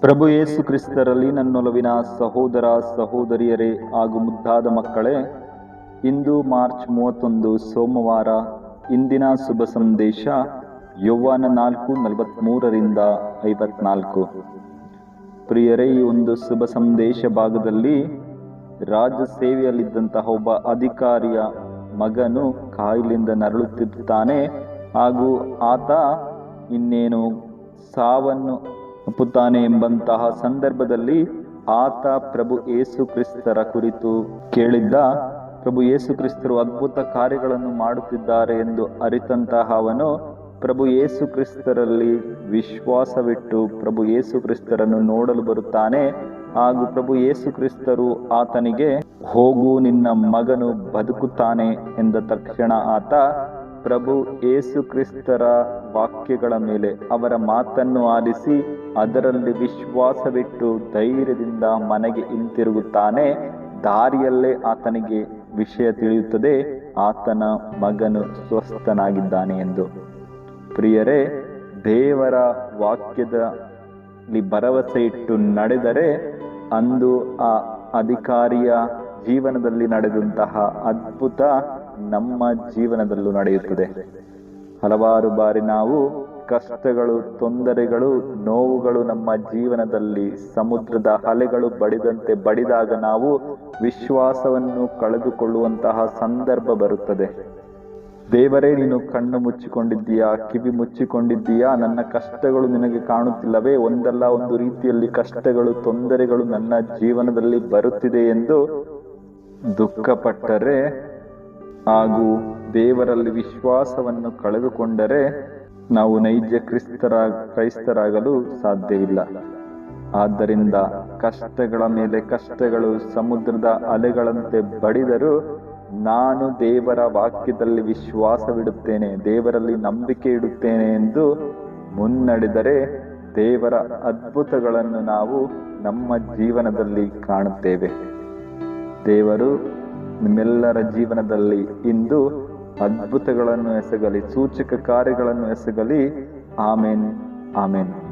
ಪ್ರಭು ಯೇಸು ಕ್ರಿಸ್ತರಲ್ಲಿ ನನ್ನೊಲವಿನ ಸಹೋದರ ಸಹೋದರಿಯರೇ ಹಾಗೂ ಮುದ್ದಾದ ಮಕ್ಕಳೇ, ಇಂದು ಮಾರ್ಚ್ ಮೂವತ್ತೊಂದು ಸೋಮವಾರ, ಇಂದಿನ ಶುಭ ಸಂದೇಶ ಯೌವನ ನಾಲ್ಕು ನಲವತ್ತ್ಮೂರರಿಂದ ಐವತ್ನಾಲ್ಕು. ಪ್ರಿಯರೇ, ಈ ಒಂದು ಶುಭ ಸಂದೇಶ ಭಾಗದಲ್ಲಿ ರಾಜ ಸೇವೆಯಲ್ಲಿದ್ದಂತಹ ಒಬ್ಬ ಅಧಿಕಾರಿಯ ಮಗನು ಕಾಯಿಲಿಂದ ನರಳುತ್ತಿದ್ದಾನೆ ಹಾಗೂ ಆತ ಇನ್ನೇನು ಸಾವನ್ನು ಅಪ್ಪುತ್ತಾನೆ ಎಂಬಂತಹ ಸಂದರ್ಭದಲ್ಲಿ ಆತ ಪ್ರಭು ಯೇಸು ಕ್ರಿಸ್ತರ ಕುರಿತು ಕೇಳಿದ್ದ, ಪ್ರಭು ಯೇಸು ಕ್ರಿಸ್ತರು ಅದ್ಭುತ ಕಾರ್ಯಗಳನ್ನು ಮಾಡುತ್ತಿದ್ದಾರೆ ಎಂದು ಅರಿತಂತಹ ಅವನು, ಪ್ರಭು ಯೇಸು ಕ್ರಿಸ್ತರಲ್ಲಿ ವಿಶ್ವಾಸವಿಟ್ಟು ಪ್ರಭು ಯೇಸು ಕ್ರಿಸ್ತರನ್ನು ನೋಡಲು ಬರುತ್ತಾನೆ, ಹಾಗೂ ಪ್ರಭು ಯೇಸು ಕ್ರಿಸ್ತರು ಆತನಿಗೆ, ಹೋಗು, ನಿನ್ನ ಮಗನು ಬದುಕುತ್ತಾನೆ ಎಂದ ತಕ್ಷಣ ಆತ, ಪ್ರಭು ಯೇಸು ಕ್ರಿಸ್ತರ ವಾಕ್ಯಗಳ ಮೇಲೆ ಅವರ ಮಾತನ್ನು ಆಲಿಸಿ ಅದರಲ್ಲಿ ವಿಶ್ವಾಸವಿಟ್ಟು ಧೈರ್ಯದಿಂದ ಮನೆಗೆ ಹಿಂತಿರುಗುತ್ತಾನೆ. ದಾರಿಯಲ್ಲೇ ಆತನಿಗೆ ವಿಷಯ ತಿಳಿಯುತ್ತದೆ. ಆತನ ಮಗನು ಸ್ವಸ್ಥನಾಗಿದ್ದಾನೆ ಎಂದು. ಪ್ರಿಯರೇ, ದೇವರ ವಾಕ್ಯದಲ್ಲಿ ಭರವಸೆ ಇಟ್ಟು ನಡೆದರೆ ಅಂದು ಆ ಅಧಿಕಾರಿಯ ಜೀವನದಲ್ಲಿ ನಡೆದಂತಹ ಅದ್ಭುತ ನಮ್ಮ ಜೀವನದಲ್ಲೂ ನಡೆಯುತ್ತದೆ. ಹಲವಾರು ಬಾರಿ ನಾವು ಕಷ್ಟಗಳು, ತೊಂದರೆಗಳು, ನೋವುಗಳು ನಮ್ಮ ಜೀವನದಲ್ಲಿ ಸಮುದ್ರದ ಅಲೆಗಳು ಬಡಿದಂತೆ ಬಡಿದಾಗ ನಾವು ವಿಶ್ವಾಸವನ್ನು ಕಳೆದುಕೊಳ್ಳುವಂತಹ ಸಂದರ್ಭ ಬರುತ್ತದೆ. ದೇವರೇ, ನೀನು ಕಣ್ಣು ಮುಚ್ಚಿಕೊಂಡಿದ್ದೀಯಾ, ಕಿವಿ ಮುಚ್ಚಿಕೊಂಡಿದ್ದೀಯಾ? ನನ್ನ ಕಷ್ಟಗಳು ನಿನಗೆ ಕಾಣುತ್ತಿಲ್ಲವೇ? ಒಂದಲ್ಲ ಒಂದು ರೀತಿಯಲ್ಲಿ ಕಷ್ಟಗಳು, ತೊಂದರೆಗಳು ನನ್ನ ಜೀವನದಲ್ಲಿ ಬರುತ್ತಿದೆ ಎಂದು ದುಃಖಪಟ್ಟರೆ ಹಾಗೂ ದೇವರಲ್ಲಿ ವಿಶ್ವಾಸವನ್ನು ಕಳೆದುಕೊಂಡರೆ ನಾವು ನೈಜ ಕ್ರಿಸ್ತರ, ಕ್ರೈಸ್ತರಾಗಲು ಸಾಧ್ಯವಿಲ್ಲ ಆದ್ದರಿಂದ ಕಷ್ಟಗಳ ಮೇಲೆ ಕಷ್ಟಗಳು ಸಮುದ್ರದ ಅಲೆಗಳಂತೆ ಬಡಿದರೂ ನಾನು ದೇವರ ವಾಕ್ಯದಲ್ಲಿ ವಿಶ್ವಾಸವಿಡುತ್ತೇನೆ, ದೇವರಲ್ಲಿ ನಂಬಿಕೆ ಇಡುತ್ತೇನೆ ಎಂದು ಮುನ್ನಡೆದರೆ ದೇವರ ಅದ್ಭುತಗಳನ್ನು ನಾವು ನಮ್ಮ ಜೀವನದಲ್ಲಿ ಕಾಣುತ್ತೇವೆ. ದೇವರು ನಿಮ್ಮೆಲ್ಲರ ಜೀವನದಲ್ಲಿ ಇಂದು ಅದ್ಭುತಗಳನ್ನು ಎಸಗಲಿ ಸೂಚಕ ಕಾರ್ಯಗಳನ್ನು ಎಸಗಲಿ. ಆಮೇನ್ ಆಮೇನ್.